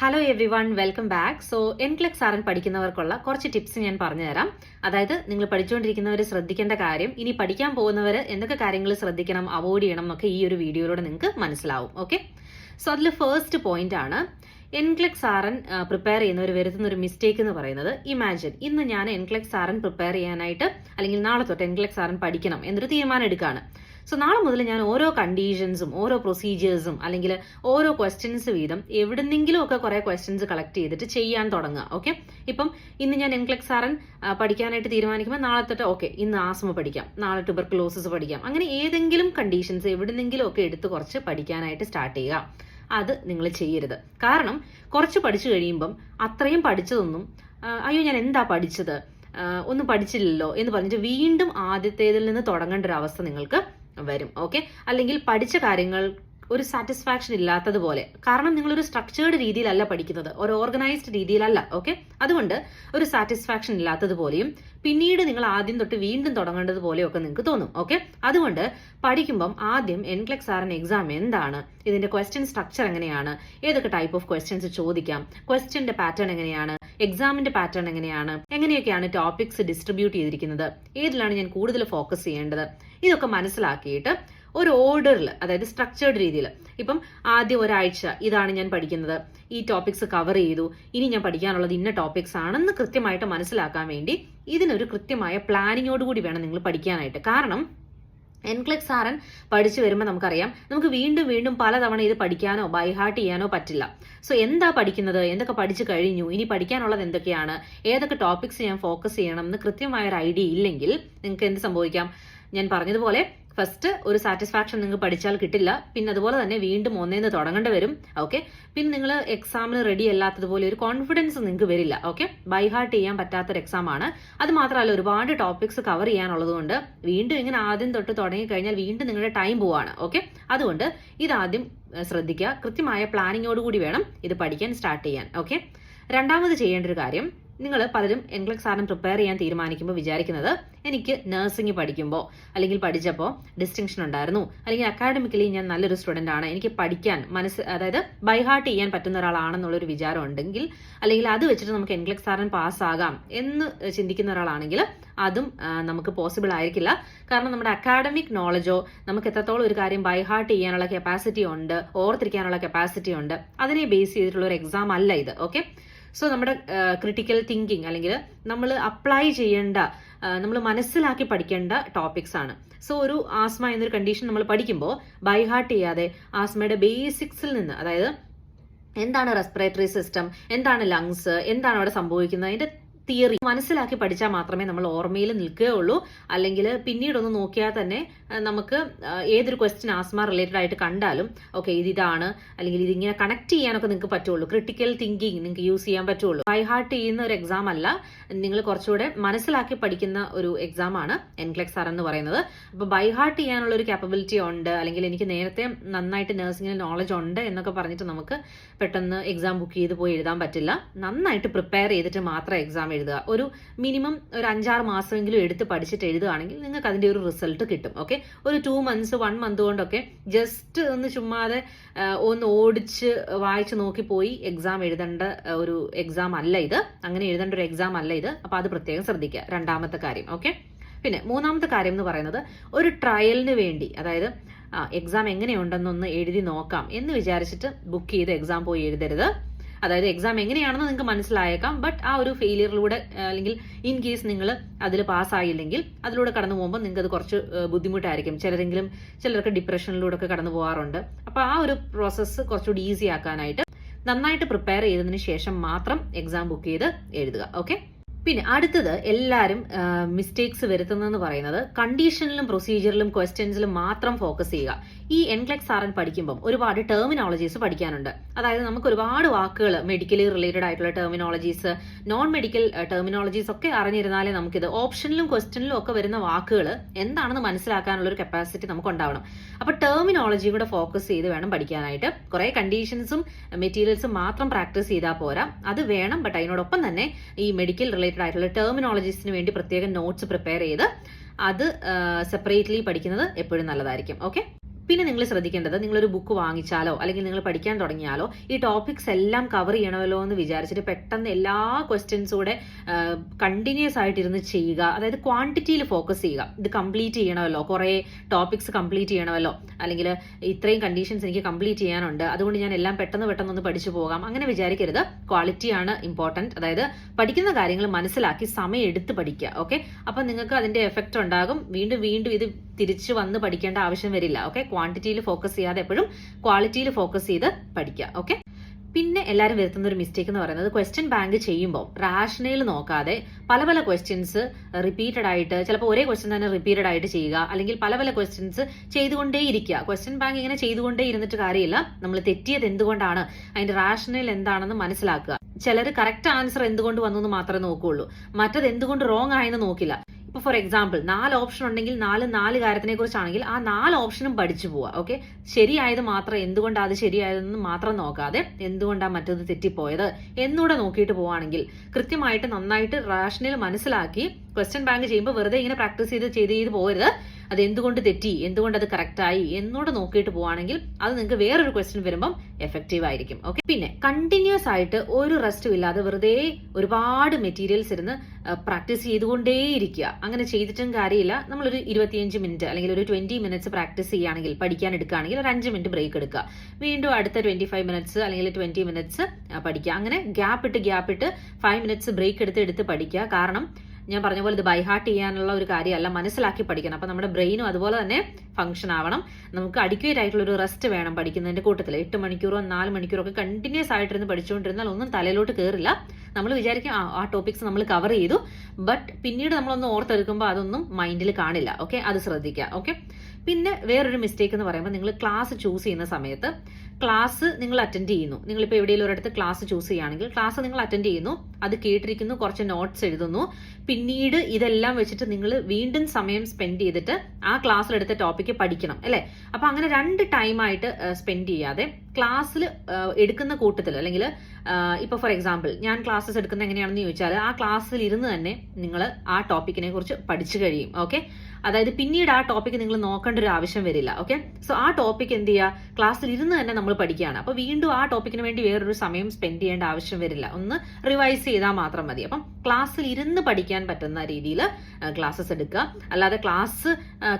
Hello everyone welcome back so NCLEX R പഠിക്കുന്നവർക്കുള്ള കുറച്ച് tips ഞാൻ പറഞ്ഞുതരാം. അതായത് നിങ്ങൾ പഠിച്ചുകൊണ്ടിരിക്കുന്നവർ ശ്രദ്ധിക്കേണ്ട കാര്യം ഇനി പഠിക്കാൻ പോകുന്നവർ എന്തൊക്കെ കാര്യങ്ങൾ ശ്രദ്ധിക്കണം അവോയ്ഡ് ചെയ്യണം എന്നൊക്കെ ഈ ഒരു വീഡിയോയിലൂടെ നിങ്ങൾക്ക് മനസ്സിലാവും. ഓക്കെ സോ അതിൽ ഫസ്റ്റ് പോയിന്റ് ആണ്. എൻക്ലെക്സ് ആർ പ്രിപ്പയർ ചെയ്യുന്നവർ വരുത്തുന്ന ഒരു മിസ്റ്റേക്ക് എന്ന് പറയുന്നത് ഇമാജിൻ ഇന്ന് ഞാൻ എൻക്ലെക്സ് ആർ പ്രിപ്പയർ ചെയ്യാനായിട്ട് അല്ലെങ്കിൽ നാളെ തൊട്ട് എൻക്ലെക്സ് ആർ പഠിക്കണം എന്നൊരു തീരുമാനം എടുക്കുകയാണ് സോ നാളെ മുതൽ ഞാൻ ഓരോ കണ്ടീഷൻസും ഓരോ പ്രൊസീജിയേഴ്സും അല്ലെങ്കിൽ ഓരോ ക്വസ്റ്റ്യൻസ് വീതം എവിടെന്നെങ്കിലും ഒക്കെ കുറെ ക്വസ്റ്റ്യൻസ് കളക്ട് ചെയ്തിട്ട് ചെയ്യാൻ തുടങ്ങുക ഓക്കെ ഇപ്പം ഇന്ന് ഞാൻ എൻക്ലെക്സ് ആറൻ പഠിക്കാനായിട്ട് തീരുമാനിക്കുമ്പോൾ നാളെ തൊട്ട് ഓക്കെ ഇന്ന് ആസ്മ പഠിക്കാം നാളെ ട്യൂബർക്ലോസിസ് പഠിക്കാം അങ്ങനെ ഏതെങ്കിലും കണ്ടീഷൻസ് എവിടെന്നെങ്കിലും ഒക്കെ എടുത്ത് കുറച്ച് പഠിക്കാനായിട്ട് സ്റ്റാർട്ട് ചെയ്യുക. അത് നിങ്ങൾ ചെയ്യരുത്. കാരണം കുറച്ച് പഠിച്ചു കഴിയുമ്പം അത്രയും പഠിച്ചതൊന്നും അയ്യോ ഞാൻ എന്താ പഠിച്ചത്? ഒന്നും പഠിച്ചില്ലല്ലോ എന്ന് പറഞ്ഞിട്ട് വീണ്ടും ആദ്യത്തേതിൽ നിന്ന് തുടങ്ങേണ്ട ഒരു അവസ്ഥ നിങ്ങൾക്ക് വരും ഓക്കെ അല്ലെങ്കിൽ പഠിച്ച കാര്യങ്ങൾ ഒരു സാറ്റിസ്ഫാക്ഷൻ ഇല്ലാത്തതുപോലെ. കാരണം നിങ്ങൾ ഒരു സ്ട്രക്ചേർഡ് രീതിയിലല്ല പഠിക്കുന്നത് ഒരു ഓർഗനൈസ്ഡ് രീതിയിലല്ല ഓക്കെ അതുകൊണ്ട് ഒരു സാറ്റിസ്ഫാക്ഷൻ ഇല്ലാത്തതുപോലെയും പിന്നീട് നിങ്ങൾ ആദ്യം തൊട്ട് വീണ്ടും തുടങ്ങേണ്ടത് പോലെയൊക്കെ നിങ്ങൾക്ക് തോന്നും ഓക്കെ അതുകൊണ്ട് പഠിക്കുമ്പം ആദ്യം എൻക്ലെക്സ് ആർ എൻ എക്സാം എന്താണ്? ഇതിന്റെ ക്വസ്റ്റ്യൻ സ്ട്രക്ചർ എങ്ങനെയാണ്? ഏതൊക്കെ ടൈപ്പ് ഓഫ് ക്വസ്റ്റ്യൻസ് ചോദിക്കാം? ക്വസ്റ്റ്യന്റെ പാറ്റേൺ എങ്ങനെയാണ്? എക്സാമിന്റെ പാറ്റേൺ എങ്ങനെയാണ്? എങ്ങനെയൊക്കെയാണ് ടോപ്പിക്സ് ഡിസ്ട്രിബ്യൂട്ട് ചെയ്തിരിക്കുന്നത്? ഏതിലാണ് ഞാൻ കൂടുതൽ ഫോക്കസ് ചെയ്യേണ്ടത്? ഇതൊക്കെ മനസ്സിലാക്കിയിട്ട് ഒരു ഓർഡറിൽ അതായത് സ്ട്രക്ചേർഡ് രീതിയിൽ ഇപ്പം ആദ്യം ഒരാഴ്ച ഇതാണ് ഞാൻ പഠിക്കുന്നത്. ഈ ടോപ്പിക്സ് കവർ ചെയ്തു. ഇനി ഞാൻ പഠിക്കാനുള്ളത് ഇന്ന ടോപ്പിക്സ് ആണെന്ന് കൃത്യമായിട്ട് മനസ്സിലാക്കാൻ വേണ്ടി ഇതിനൊരു കൃത്യമായ പ്ലാനിങ്ങോടുകൂടി വേണം നിങ്ങൾ പഠിക്കാനായിട്ട്. കാരണം എൻക്ലെക്സ് ആറൻ പഠിച്ചു വരുമ്പോൾ നമുക്കറിയാം. നമുക്ക് വീണ്ടും വീണ്ടും പലതവണ ഇത് പഠിക്കാനോ ബൈഹാർട്ട് ചെയ്യാനോ പറ്റില്ല. സോ എന്താ പഠിക്കുന്നത്? എന്തൊക്കെ പഠിച്ചു കഴിഞ്ഞു? ഇനി പഠിക്കാനുള്ളത് എന്തൊക്കെയാണ്? ഏതൊക്കെ ടോപ്പിക്സ് ഞാൻ ഫോക്കസ് ചെയ്യണം എന്ന് കൃത്യമായ ഒരു ഐഡിയ ഇല്ലെങ്കിൽ നിങ്ങൾക്ക് എന്ത് സംഭവിക്കാം? ഞാൻ പറഞ്ഞതുപോലെ ഫസ്റ്റ് ഒരു സാറ്റിസ്ഫാക്ഷൻ നിങ്ങൾ പഠിച്ചാൽ കിട്ടില്ല. പിന്നെ അതുപോലെ തന്നെ വീണ്ടും ഒന്നേന്ന് തുടങ്ങേണ്ടി വരും. ഓക്കെ പിന്നെ നിങ്ങൾ എക്സാമിന് റെഡി അല്ലാത്തതുപോലെ ഒരു കോൺഫിഡൻസ് നിങ്ങൾക്ക് വരില്ല. ഓക്കെ ബൈഹാർട്ട് ചെയ്യാൻ പറ്റാത്ത ഒരു എക്സാം ആണ്. അത് മാത്രമല്ല ഒരുപാട് ടോപ്പിക്സ് കവർ ചെയ്യാനുള്ളത് കൊണ്ട് വീണ്ടും ഇങ്ങനെ ആദ്യം തൊട്ട് തുടങ്ങി കഴിഞ്ഞാൽ വീണ്ടും നിങ്ങളുടെ ടൈം പോവാണ്. ഓക്കെ അതുകൊണ്ട് ഇതാദ്യം ശ്രദ്ധിക്കുക. കൃത്യമായ പ്ലാനിങ്ങോട് കൂടി വേണം ഇത് പഠിക്കാൻ സ്റ്റാർട്ട് ചെയ്യാൻ. ഓക്കെ രണ്ടാമത് ചെയ്യേണ്ട ഒരു കാര്യം നിങ്ങൾ പലരും എൻക്ലക്സ് സാധനം പ്രിപ്പയർ ചെയ്യാൻ തീരുമാനിക്കുമ്പോൾ വിചാരിക്കുന്നത് എനിക്ക് നഴ്സിംഗ് പഠിക്കുമ്പോൾ അല്ലെങ്കിൽ പഠിച്ചപ്പോൾ ഡിസ്റ്റിങ്ഷൻ ഉണ്ടായിരുന്നു. അല്ലെങ്കിൽ അക്കാഡമിക്കലി ഞാൻ നല്ലൊരു സ്റ്റുഡന്റ് ആണ്. എനിക്ക് പഠിക്കാൻ മനസ്സ് അതായത് ബൈഹാർട്ട് ചെയ്യാൻ പറ്റുന്ന ഒരാളാണെന്നുള്ളൊരു വിചാരം ഉണ്ടെങ്കിൽ അല്ലെങ്കിൽ അത് വെച്ചിട്ട് നമുക്ക് എൻക്ലക്സ് സാധനം പാസ്സാകാം എന്ന് ചിന്തിക്കുന്ന ഒരാളാണെങ്കിൽ അതും നമുക്ക് പോസിബിൾ ആയിരിക്കില്ല. കാരണം നമ്മുടെ അക്കാഡമിക് നോളജോ നമുക്ക് എത്രത്തോളം ഒരു കാര്യം ബൈഹാർട്ട് ചെയ്യാനുള്ള കപ്പാസിറ്റി ഉണ്ട് ഓർത്തിരിക്കാനുള്ള കപ്പാസിറ്റി ഉണ്ട് അതിനെ ബേസ് ചെയ്തിട്ടുള്ള ഒരു എക്സാം അല്ല ഇത്. ഓക്കെ സോ നമ്മുടെ ക്രിട്ടിക്കൽ തിങ്കിങ് അല്ലെങ്കിൽ നമ്മൾ അപ്ലൈ ചെയ്യേണ്ട നമ്മൾ മനസ്സിലാക്കി പഠിക്കേണ്ട ടോപ്പിക്സ് ആണ്. സോ ഒരു ആസ്മ എന്നൊരു കണ്ടീഷൻ നമ്മൾ പഠിക്കുമ്പോൾ ബൈഹാർട്ട് ചെയ്യാതെ ആസ്മയുടെ ബേസിക്സിൽ നിന്ന് അതായത് എന്താണ് റെസ്പിറേറ്ററി സിസ്റ്റം എന്താണ് ലങ്സ് എന്താണ് അവിടെ സംഭവിക്കുന്നത് അതിന്റെ തിയറി മനസ്സിലാക്കി പഠിച്ചാൽ മാത്രമേ നമ്മൾ ഓർമ്മയിൽ നിൽക്കുകയുള്ളൂ. അല്ലെങ്കിൽ പിന്നീടൊന്ന് നോക്കിയാൽ തന്നെ നമുക്ക് ഏതൊരു ക്വസ്റ്റ്യൻ ആസ്മ റിലേറ്റഡ് ആയിട്ട് കണ്ടാലും ഓക്കെ ഇത് ഇതാണ് അല്ലെങ്കിൽ ഇതിങ്ങനെ കണക്ട് ചെയ്യാനൊക്കെ നിങ്ങൾക്ക് പറ്റുള്ളൂ. ക്രിട്ടിക്കൽ തിങ്കിങ് നിങ്ങൾക്ക് യൂസ് ചെയ്യാൻ പറ്റുള്ളൂ. ബൈ ഹാർട്ട് ചെയ്യുന്ന ഒരു എക്സാം അല്ല. നിങ്ങൾ കുറച്ചുകൂടെ മനസ്സിലാക്കി പഠിക്കുന്ന ഒരു എക്സാം ആണ് എൻക്ലെക്സ് ആർ എന്ന് പറയുന്നത്. അപ്പോൾ ബൈ ഹാർട്ട് ചെയ്യാനുള്ള ഒരു കാപ്പബിലിറ്റി ഉണ്ട് അല്ലെങ്കിൽ എനിക്ക് നേരത്തെ നന്നായിട്ട് നഴ്സിംഗിന് നോളജ് ഉണ്ട് എന്നൊക്കെ പറഞ്ഞിട്ട് നമുക്ക് പെട്ടെന്ന് എക്സാം ബുക്ക് ചെയ്ത് പോയി എഴുതാൻ പറ്റില്ല. നന്നായിട്ട് പ്രിപ്പയർ ചെയ്തിട്ട് മാത്രം എക്സാം എഴുതുക. ഒരു മിനിമം ഒരു അഞ്ചാറ് മാസമെങ്കിലും എടുത്ത് പഠിച്ചിട്ട് എഴുതുകയാണെങ്കിൽ നിങ്ങൾക്ക് അതിന്റെ ഒരു റിസൾട്ട് കിട്ടും. ഓക്കെ ഒരു ടു മന്ത്സ് വൺ മന്ത് കൊണ്ടൊക്കെ ജസ്റ്റ് ഒന്ന് ചുമ്മാതെ ഒന്ന് ഓടിച്ച് വായിച്ച് നോക്കി പോയി എക്സാം എഴുതേണ്ട ഒരു എക്സാം അല്ല ഇത്. അങ്ങനെ എഴുതേണ്ട ഒരു എക്സാം അല്ല ഇത്. അപ്പൊ അത് പ്രത്യേകം ശ്രദ്ധിക്കുക. രണ്ടാമത്തെ കാര്യം. ഓക്കെ പിന്നെ മൂന്നാമത്തെ കാര്യം എന്ന് പറയുന്നത് ഒരു ട്രയലിന് വേണ്ടി അതായത് എക്സാം എങ്ങനെയുണ്ടെന്നൊന്ന് എഴുതി നോക്കാം എന്ന് വിചാരിച്ചിട്ട് ബുക്ക് ചെയ്ത് എക്സാം പോയി എഴുതരുത്. അതായത് എക്സാം എങ്ങനെയാണെന്ന് നിങ്ങൾക്ക് മനസ്സിലായേക്കാം. ബട്ട് ആ ഒരു ഫെയിലിയറിലൂടെ അല്ലെങ്കിൽ ഇൻ കേസ് നിങ്ങൾ അതിൽ പാസ്സായില്ലെങ്കിൽ അതിലൂടെ കടന്നു പോകുമ്പോൾ നിങ്ങൾക്ക് അത് കുറച്ച് ബുദ്ധിമുട്ടായിരിക്കും. ചിലരെങ്കിലും ചിലർക്ക് ഡിപ്രഷനിലൂടെ ഒക്കെ കടന്നു പോകാറുണ്ട് അപ്പോൾ ആ ഒരു പ്രോസസ്സ് കുറച്ചുകൂടി ഈസി ആക്കാനായിട്ട് നന്നായിട്ട് പ്രിപ്പയർ ചെയ്തതിന് ശേഷം മാത്രം എക്സാം ബുക്ക് ചെയ്ത് എഴുതുക. ഓക്കെ പിന്നെ അടുത്തത് എല്ലാവരും മിസ്റ്റേക്സ് വരുത്തുന്നതെന്ന് പറയുന്നത് കണ്ടീഷനിലും പ്രൊസീജിയറിലും ക്വസ്റ്റ്യൻസിലും മാത്രം ഫോക്കസ് ചെയ്യുക. ഈ എൻക്ലെക്സ് ആർ എൻ പഠിക്കുമ്പം ഒരുപാട് ടെർമിനോളജീസ് പഠിക്കാനുണ്ട്. അതായത് നമുക്ക് ഒരുപാട് വാക്കുകൾ മെഡിക്കലി റിലേറ്റഡ് ആയിട്ടുള്ള ടെർമിനോളജീസ് നോൺ മെഡിക്കൽ ടെർമിനോളജീസ് ഒക്കെ അറിഞ്ഞിരുന്നാലേ നമുക്കിത് ഓപ്ഷനിലും ക്വസ്റ്റ്യനിലും ഒക്കെ വരുന്ന വാക്കുകൾ എന്താണെന്ന് മനസ്സിലാക്കാനുള്ള ഒരു കപ്പാസിറ്റി നമുക്ക് ഉണ്ടാവണം അപ്പൊ ടെർമിനോളജി കൂടെ ഫോക്കസ് ചെയ്ത് വേണം പഠിക്കാനായിട്ട്. കുറെ കണ്ടീഷൻസും മെറ്റീരിയൽസും മാത്രം പ്രാക്ടീസ് ചെയ്താൽ പോരാ. അത് വേണം ബട്ട് അതിനോടൊപ്പം തന്നെ ഈ മെഡിക്കൽ റിലേറ്റഡ് ആയിട്ടുള്ള ടെർമിനോളജീസിന് വേണ്ടി പ്രത്യേകം നോട്ട്സ് പ്രിപ്പയർ ചെയ്ത് അത് സെപ്പറേറ്റ്ലി പഠിക്കുന്നത് എപ്പോഴും നല്ലതായിരിക്കും. ഓക്കെ പിന്നെ നിങ്ങൾ ശ്രദ്ധിക്കേണ്ടത് നിങ്ങളൊരു ബുക്ക് വാങ്ങിച്ചാലോ അല്ലെങ്കിൽ നിങ്ങൾ പഠിക്കാൻ തുടങ്ങിയാലോ ഈ ടോപ്പിക്സ് എല്ലാം കവർ ചെയ്യണമല്ലോ എന്ന് വിചാരിച്ചിട്ട് പെട്ടെന്ന് എല്ലാ ക്വസ്റ്റ്യൻസും കൂടെ കണ്ടിന്യൂസ് ആയിട്ട് ഇരുന്ന് ചെയ്യുക. അതായത് ക്വാണ്ടിറ്റിയിൽ ഫോക്കസ് ചെയ്യുക. ഇത് കംപ്ലീറ്റ് ചെയ്യണമല്ലോ. കുറേ ടോപ്പിക്സ് കംപ്ലീറ്റ് ചെയ്യണമല്ലോ. അല്ലെങ്കിൽ ഇത്രയും കണ്ടീഷൻസ് എനിക്ക് കംപ്ലീറ്റ് ചെയ്യാനുണ്ട്. അതുകൊണ്ട് ഞാൻ എല്ലാം പെട്ടെന്ന് പെട്ടെന്ന് ഒന്ന് പഠിച്ചു പോകാം. അങ്ങനെ വിചാരിക്കരുത്. ക്വാളിറ്റിയാണ് ഇമ്പോർട്ടന്റ് അതായത് പഠിക്കുന്ന കാര്യങ്ങൾ മനസ്സിലാക്കി സമയം എടുത്ത് പഠിക്കുക. ഓക്കെ അപ്പം നിങ്ങൾക്ക് അതിന്റെ എഫക്റ്റ് ഉണ്ടാകും. വീണ്ടും വീണ്ടും ഇത് തിരിച്ചു വന്ന് പഠിക്കേണ്ട ആവശ്യം വരില്ല ഓക്കെ ക്വാണ്ടിറ്റിയിൽ ഫോക്കസ് ചെയ്യാതെ എപ്പോഴും ക്വാളിറ്റിയിൽ ഫോക്കസ് ചെയ്ത് പഠിക്കുക ഓക്കെ പിന്നെ എല്ലാവരും വരുത്തുന്ന ഒരു മിസ്റ്റേക്ക് എന്ന് പറയുന്നത് ക്വസ്റ്റ്യൻ ബാങ്ക് ചെയ്യുമ്പോൾ റാഷണൽ നോക്കാതെ പല പല ക്വസ്റ്റ്യൻസ് റിപ്പീറ്റഡ് ആയിട്ട് ചിലപ്പോൾ ഒരേ ക്വസ്റ്റ്യൻ തന്നെ റിപ്പീറ്റഡ് ആയിട്ട് ചെയ്യുക അല്ലെങ്കിൽ പല പല ക്വസ്റ്റ്യൻസ് ചെയ്തുകൊണ്ടേ ഇരിക്കുക. ക്വസ്റ്റ്യൻ ബാങ്ക് ഇങ്ങനെ ചെയ്തുകൊണ്ടേ ഇരുന്നിട്ട് കാര്യമില്ല. നമ്മൾ തെറ്റിയത് എന്തുകൊണ്ടാണ്? അതിന്റെ റാഷണൽ എന്താണെന്ന് മനസ്സിലാക്കുക. ചിലർ കറക്റ്റ് ആൻസർ എന്തുകൊണ്ട് വന്നു എന്ന് മാത്രമേ നോക്കുകയുള്ളൂ. മറ്റത് എന്തുകൊണ്ട് റോങ് ആയെന്ന് നോക്കില്ല. ഇപ്പൊ ഫോർ എക്സാമ്പിൾ നാല് ഓപ്ഷൻ ഉണ്ടെങ്കിൽ നാല് നാല് കാര്യത്തിനെ കുറിച്ചാണെങ്കിൽ ആ നാല് ഓപ്ഷനും പഠിച്ചു പോവുക ഓക്കെ ശരിയായത് മാത്രം എന്തുകൊണ്ടാണ് അത് ശരിയായതെന്ന് മാത്രം നോക്കാതെ എന്തുകൊണ്ടാണ് മറ്റൊന്ന് തെറ്റിപ്പോയത് എന്നൂടെ നോക്കിയിട്ട് പോവുകയാണെങ്കിൽ കൃത്യമായിട്ട് നന്നായിട്ട് റാഷണൽ മനസ്സിലാക്കി ക്വസ്റ്റ്യൻ ബാങ്ക് ചെയ്യുമ്പോൾ വെറുതെ ഇങ്ങനെ പ്രാക്ടീസ് ചെയ്ത് ചെയ്ത് ചെയ്ത് പോകരുത് അത് എന്തുകൊണ്ട് തെറ്റി? എന്തുകൊണ്ട് അത് കറക്റ്റ് ആയി എന്നൂടെ നോക്കിയിട്ട് പോവാണെങ്കിൽ അത് നിങ്ങൾക്ക് വേറൊരു ക്വസ്റ്റ്യൻ വരുമ്പം എഫക്റ്റീവ് ആയിരിക്കും. ഓക്കെ പിന്നെ കണ്ടിന്യൂസ് ആയിട്ട് ഒരു റെസ്റ്റും ഇല്ലാതെ വെറുതെ ഒരുപാട് മെറ്റീരിയൽസ് ഇരുന്ന് പ്രാക്ടീസ് ചെയ്തുകൊണ്ടേയിരിക്കുക. അങ്ങനെ ചെയ്തിട്ടും കാര്യമില്ല. നമ്മളൊരു ഇരുപത്തിയഞ്ച് മിനിറ്റ് അല്ലെങ്കിൽ ഒരു ട്വന്റി മിനിറ്റ്സ് പ്രാക്ടീസ് ചെയ്യുകയാണെങ്കിൽ പഠിക്കാൻ എടുക്കുകയാണെങ്കിൽ ഒരു അഞ്ച് മിനിറ്റ് ബ്രേക്ക് എടുക്കുക. വീണ്ടും അടുത്ത ട്വന്റി ഫൈവ് മിനിറ്റ്സ് അല്ലെങ്കിൽ ട്വന്റി മിനിറ്റ്സ് പഠിക്കുക. അങ്ങനെ ഗ്യാപ്പ് ഇട്ട് ഗ്യാപ്പ് ഇട്ട് ഫൈവ് മിനിറ്റ്സ് ബ്രേക്ക് എടുത്ത് എടുത്ത് പഠിക്കുക. കാരണം ഞാൻ പറഞ്ഞ പോലെ ഇത് ബൈ ഹാർട്ട് ചെയ്യാനുള്ള ഒരു കാര്യമല്ല മനസ്സിലാക്കി പഠിക്കണം. അപ്പൊ നമ്മുടെ ബ്രെയിനും അതുപോലെ തന്നെ ഫംഗ്ഷൻ ആവണം. നമുക്ക് അഡിക്വേറ്റ് ആയിട്ടുള്ള ഒരു റെസ്റ്റ് വേണം പഠിക്കുന്നതിന്റെ കൂട്ടത്തിൽ എട്ട് മണിക്കൂറോ നാല് മണിക്കൂറോ ഒക്കെ കണ്ടിന്യൂസ് ആയിട്ടിരുന്ന് പഠിച്ചുകൊണ്ടിരുന്നാൽ ഒന്നും തലയിലോട്ട് കയറില്ല നമ്മൾ വിചാരിക്കും ആ ടോപ്പിക്സ് നമ്മൾ കവർ ചെയ്തു. ബട്ട് പിന്നീട് നമ്മളൊന്ന് ഓർത്തെടുക്കുമ്പോൾ അതൊന്നും മൈൻഡിൽ കാണില്ല. ഓക്കെ അത് ശ്രദ്ധിക്കുക. ഓക്കെ പിന്നെ വേറൊരു മിസ്റ്റേക്ക് എന്ന് പറയുമ്പോൾ നിങ്ങൾ ക്ലാസ് ചൂസ് ചെയ്യുന്ന സമയത്ത് ക്ലാസ് നിങ്ങൾ അറ്റൻഡ് ചെയ്യുന്നു. നിങ്ങളിപ്പോൾ എവിടെയെങ്കിലും ഒരിടത്ത് ക്ലാസ് ചൂസ് ചെയ്യുകയാണെങ്കിൽ ക്ലാസ് നിങ്ങൾ അറ്റൻഡ് ചെയ്യുന്നു. അത് കേട്ടിരിക്കുന്നു കുറച്ച് നോട്ട്സ് എഴുതുന്നു. പിന്നീട് ഇതെല്ലാം വെച്ചിട്ട് നിങ്ങൾ വീണ്ടും സമയം സ്പെൻഡ് ചെയ്തിട്ട് ആ ക്ലാസ്സിലെടുത്ത ടോപ്പിക്ക് പഠിക്കണം അല്ലേ? അപ്പൊ അങ്ങനെ രണ്ട് ടൈമായിട്ട് സ്പെൻഡ് ചെയ്യാതെ ക്ലാസ്സിൽ എടുക്കുന്ന കൂട്ടത്തിൽ അല്ലെങ്കിൽ ഇപ്പൊ ഫോർ എക്സാമ്പിൾ ഞാൻ ക്ലാസ്സസ് എടുക്കുന്ന എങ്ങനെയാണെന്ന് ചോദിച്ചാൽ ആ ക്ലാസ്സിൽ ഇരുന്ന് തന്നെ നിങ്ങൾ ആ ടോപ്പിക്കിനെ കുറിച്ച് പഠിച്ചു കഴിയും ഓക്കെ അതായത് പിന്നീട് ആ ടോപ്പിക് നിങ്ങൾ നോക്കേണ്ട ഒരു ആവശ്യം വരില്ല ഓക്കെ സോ ആ ടോപ്പിക് എന്ത് ചെയ്യുക? ക്ലാസ്സിൽ ഇരുന്ന് തന്നെ നമ്മൾ പഠിക്കുകയാണ്. അപ്പോൾ വീണ്ടും ആ ടോപ്പിക്കിന് വേണ്ടി വേറൊരു സമയം സ്പെൻഡ് ചെയ്യേണ്ട ആവശ്യം വരില്ല. ഒന്ന് റിവൈസ് ചെയ്താൽ മാത്രം മതി. അപ്പം ക്ലാസ്സിൽ ഇരുന്ന് പഠിക്കാൻ പറ്റുന്ന രീതിയിൽ ക്ലാസ്സസ് എടുക്കുക. അല്ലാതെ ക്ലാസ്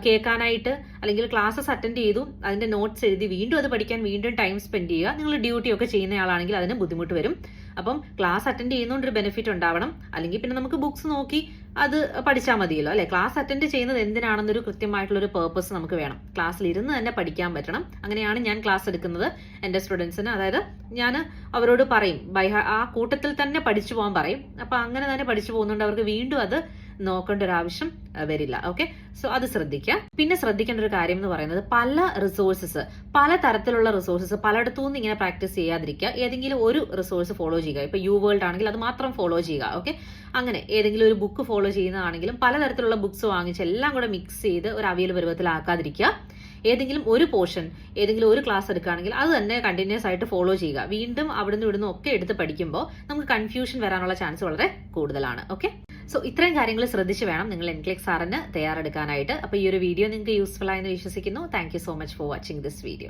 കേൾക്കാനായിട്ട് അല്ലെങ്കിൽ ക്ലാസ്സസ് അറ്റൻഡ് ചെയ്തു അതിന്റെ നോട്ട്സ് എഴുതി വീണ്ടും അത് പഠിക്കാൻ വീണ്ടും ടൈം സ്പെൻഡ് ചെയ്യുക. നിങ്ങൾ ഡ്യൂട്ടി ഒക്കെ ചെയ്യുന്ന ആളാണെങ്കിൽ അതിന് ബുദ്ധിമുട്ട് വരും. അപ്പം ക്ലാസ് അറ്റൻഡ് ചെയ്യുന്നതുകൊണ്ട് ഒരു ബെനിഫിറ്റ് ഉണ്ടാവണം. അല്ലെങ്കിൽ പിന്നെ നമുക്ക് ബുക്സ് നോക്കി അത് പഠിച്ചാൽ മതിയല്ലോ അല്ലെ? ക്ലാസ് അറ്റൻഡ് ചെയ്യുന്നത് എന്തിനാണെന്നൊരു കൃത്യമായിട്ടുള്ള ഒരു പേർപ്പസ് നമുക്ക് വേണം. ക്ലാസ്സിൽ ഇരുന്ന് തന്നെ പഠിക്കാൻ പറ്റണം. അങ്ങനെയാണ് ഞാൻ ക്ലാസ് എടുക്കുന്നത് എന്റെ സ്റ്റുഡൻസിന് അതായത് ഞാൻ അവരോട് പറയും ബൈ ആ കൂട്ടത്തിൽ തന്നെ പഠിച്ചു പോകാൻ പറയും. അപ്പൊ അങ്ങനെ തന്നെ പഠിച്ചു പോകുന്നുണ്ട്. അവർക്ക് വീണ്ടും അത് നോക്കേണ്ട ഒരു ആവശ്യം വരില്ല. ഓക്കെ? സോ അത് ശ്രദ്ധിക്കുക പിന്നെ ശ്രദ്ധിക്കേണ്ട ഒരു കാര്യം എന്ന് പറയുന്നത് പല റിസോഴ്സസ് പല തരത്തിലുള്ള റിസോഴ്സസ് പലയിടത്തു നിന്ന് ഇങ്ങനെ പ്രാക്ടീസ് ചെയ്യാതിരിക്കുക. ഏതെങ്കിലും ഒരു റിസോഴ്സ് ഫോളോ ചെയ്യുക. ഇപ്പൊ യു വേൾഡ് ആണെങ്കിൽ അത് മാത്രം ഫോളോ ചെയ്യുക. ഓക്കെ? അങ്ങനെ ഏതെങ്കിലും ഒരു ബുക്ക് ഫോളോ ചെയ്യുന്നതാണെങ്കിലും പലതരത്തിലുള്ള ബുക്ക്സ് വാങ്ങിച്ച് എല്ലാം കൂടെ മിക്സ് ചെയ്ത് ഒരു അവിയൽ പരുവത്തിലാക്കാതിരിക്കുക. ഏതെങ്കിലും ഒരു പോർഷൻ ഏതെങ്കിലും ഒരു ക്ലാസ് എടുക്കുകയാണെങ്കിൽ അത് തന്നെ കണ്ടിന്യൂസ് ആയിട്ട് ഫോളോ ചെയ്യുക. വീണ്ടും അവിടുന്ന് ഇവിടുന്ന് ഒക്കെ എടുത്ത് പഠിക്കുമ്പോൾ നമുക്ക് കൺഫ്യൂഷൻ വരാനുള്ള ചാൻസ് വളരെ കൂടുതലാണ്. ഓക്കെ? സോ ഇത്രയും കാര്യങ്ങൾ ശ്രദ്ധിച്ച് വേണം നിങ്ങൾ എൻക്ലിക് സാറിന് തയ്യാറെടുക്കാനായിട്ട്. അപ്പോൾ ഈ ഒരു വീഡിയോ നിങ്ങൾക്ക് യൂസ്ഫുൾ ആയെന്ന് വിശ്വസിക്കുന്നു. Thank so much for watching this video